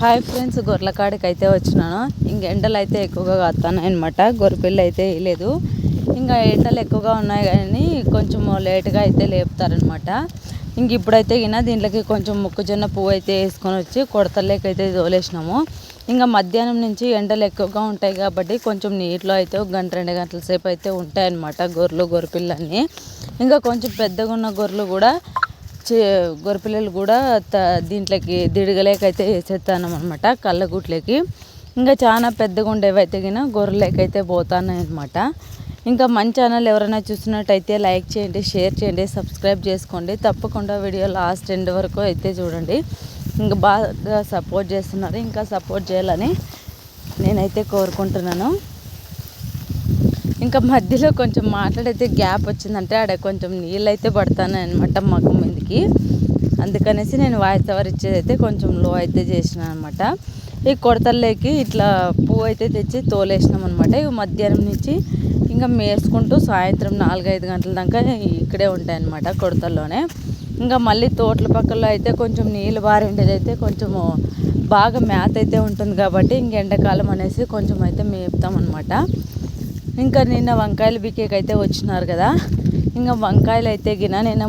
Hi friends గొర్రెలకాడికి అయితే వచ్చినాను. ఇంక ఎండలు అయితే ఎక్కువగా కాస్తాను అనమాట గొర్రెపిల్లి అయితే వేయలేదు ఇంకా ఎండలు ఎక్కువగా ఉన్నాయి కానీ కొంచెం లేట్గా అయితే లేపుతారనమాట ఇంక ఇప్పుడైతే గిన దీంట్లోకి కొంచెం మొక్కజొన్న పువ్వు అయితే వేసుకొని వచ్చి కొడతలేకైతే తోలేసినాము. ఇంకా మధ్యాహ్నం నుంచి ఎండలు ఎక్కువగా ఉంటాయి కాబట్టి కొంచెం నీటిలో అయితే ఒక గంట రెండు గంటల సేపు అయితే ఉంటాయన్నమాట గొర్రెలు గొర్రెపిల్లన్నీ ఇంకా కొంచెం పెద్దగా ఉన్న గొర్రెలు కూడా చే గొర్రెపిల్లలు కూడా త దీంట్లోకి దిడగలేకైతే వేసేస్తాను అనమాట కళ్ళగుట్లకి. ఇంకా చాలా పెద్దగా ఉండేవి అయితే గిన గొర్రెలకైతే పోతున్నాయి అనమాట ఇంకా మన ఛానల్ ఎవరైనా చూసినట్టయితే లైక్ చేయండి షేర్ చేయండి సబ్స్క్రైబ్ చేసుకోండి. తప్పకుండా వీడియో లాస్ట్ ఎండ్ వరకు అయితే చూడండి. ఇంకా బాగా సపోర్ట్ చేస్తున్నారు ఇంకా సపోర్ట్ చేయాలని నేనైతే కోరుకుంటున్నాను. ఇంకా మధ్యలో కొంచెం మాట్లాడైతే గ్యాప్ వచ్చిందంటే ఆడ కొంచెం నీళ్ళు అయితే పడతాను అనమాట మగం మీదకి. అందుకనేసి నేను వాయిస్ ఓవర్ ఇచ్చేది అయితే కొంచెం లో అయితే చేసిన అనమాట ఈ కొడతల్లోకి ఇట్లా పువ్వు అయితే తెచ్చి తోలేసినాం అనమాట ఇవి మధ్యాహ్నం నుంచి ఇంకా మేసుకుంటూ సాయంత్రం నాలుగైదు గంటల దాకా ఇక్కడే ఉంటాయన్నమాట కొడతల్లోనే. ఇంకా మళ్ళీ తోటల పక్కలో అయితే కొంచెం నీళ్ళు బారిండేది అయితే కొంచెము బాగా మేత అయితే ఉంటుంది కాబట్టి ఇంక ఎండాకాలం అనేసి కొంచెం అయితే మేపుతాం అనమాట ఇంకా నిన్న వంకాయలు బికేకైతే వచ్చినారు కదా. ఇంకా వంకాయలు అయితే గిన నేను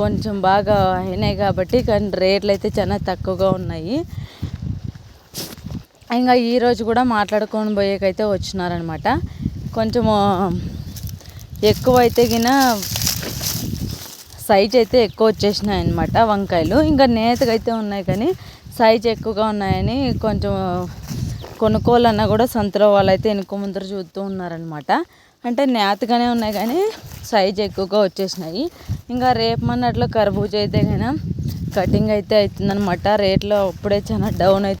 కొంచెం బాగా అయినాయి కాబట్టి కానీ రేట్లు అయితే చాలా తక్కువగా ఉన్నాయి. ఇంకా ఈరోజు కూడా మాట్లాడుకొని పోయేకైతే వచ్చినారనమాట. కొంచెము ఎక్కువ అయితే గిన సైజ్ అయితే ఎక్కువ వచ్చేసినాయి అనమాట వంకాయలు. ఇంకా నేతకైతే ఉన్నాయి కానీ సైజ్ ఎక్కువగా ఉన్నాయని కొంచెం కొనుక్కోవాలన్నా కూడా సంతలో వాళ్ళైతే వెనుక ముందర చూస్తూ ఉన్నారనమాట అంటే నేతగానే ఉన్నాయి కానీ సైజ్ ఎక్కువగా వచ్చేసినాయి. ఇంకా రేపు మొన్నట్లో కర్బూజా అయితే కానీ కటింగ్ అయితే అవుతుందనమాట రేట్లో అప్పుడే చాలా డౌన్ అయితే